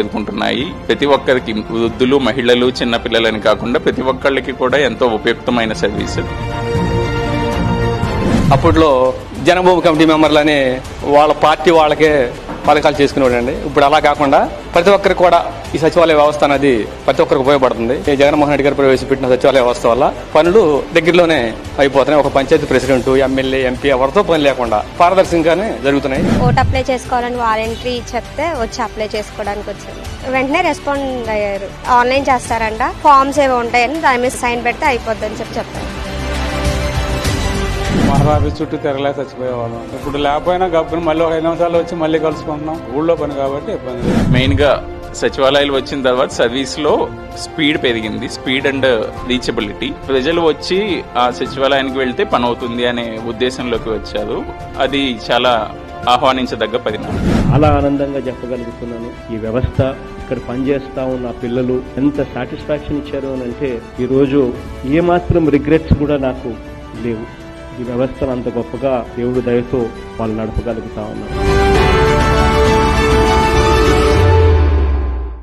ఎదుర్కొంటున్నాయి. ప్రతి ఒక్కరికి వృద్ధులు మహిళలు చిన్న పిల్లలని కాకుండా ప్రతి ఒక్కళ్ళకి కూడా ఎంతో ఉపయుక్తమైన సర్వీస్ అప్పట్లో జనభూమి కమిటీ మెంబర్లని వాళ్ళ పార్టీ వాళ్ళకే పథకాలు చేసుకునేవాడండి. ఇప్పుడు అలా కాకుండా ప్రతి ఒక్కరికి కూడా ఈ సచివాలయ వ్యవస్థ అనేది ప్రతి ఒక్కరికి ఉపయోగపడుతుంది. జగన్మోహన్ రెడ్డి గారు ప్రవేశపెట్టిన సచివాలయ వ్యవస్థ వల్ల పనులు దగ్గరలోనే అయిపోతున్నాయి. ఒక పంచాయతీ ప్రెసిడెంట్ ఎమ్మెల్యే ఎంపీ ఎవరితో పని లేకుండా పారదర్శకంగానే జరుగుతున్నాయి. ఓటు అప్లై చేసుకోవాలని వాలంటరీ చెప్తే వచ్చి అప్లై చేసుకోవడానికి వచ్చారు వెంటనే రెస్పాండ్ అయ్యారు. ఆన్లైన్ చేస్తారంట. ఫామ్స్ ఏవో ఉంటాయని దాని మీద సైన్ పెడితే అయిపోద్దని చెప్పి చెప్పారు మహారాబీ చుట్టూ తిరగలే చచ్చిపోయేవాళ్ళం. ఇప్పుడు లేకపోయినా గప్పుని మళ్ళీ ఒక ఐదు నిమిషాలు వచ్చి మళ్ళీ కలుసుకుంటున్నాం. ఊళ్ళో పని కాబట్టి ఇబ్బంది లేదు. మెయిన్గా సచివాలయాలు వచ్చిన తర్వాత సర్వీస్లో స్పీడ్ పెరిగింది. Speed and reachability. ప్రజలు వచ్చి ఆ సచివాలయానికి వెళ్తే పని అవుతుంది అనే ఉద్దేశంలోకి వచ్చారు. అది చాలా ఆహ్వానించదగ్గ పరిణామం. చాలా ఆనందంగా చెప్పగలుగుతున్నాను. ఈ వ్యవస్థ ఇక్కడ పనిచేస్తా ఉన్న పిల్లలు ఎంత సాటిస్ఫాక్షన్ ఇచ్చారు అని అంటే ఈరోజు ఏమాత్రం రిగ్రెట్స్ కూడా నాకు లేవు. ఈ వ్యవస్థను అంత గొప్పగా దేవుడు దయతో వాళ్ళు నడపగలుగుతా ఉన్నారు.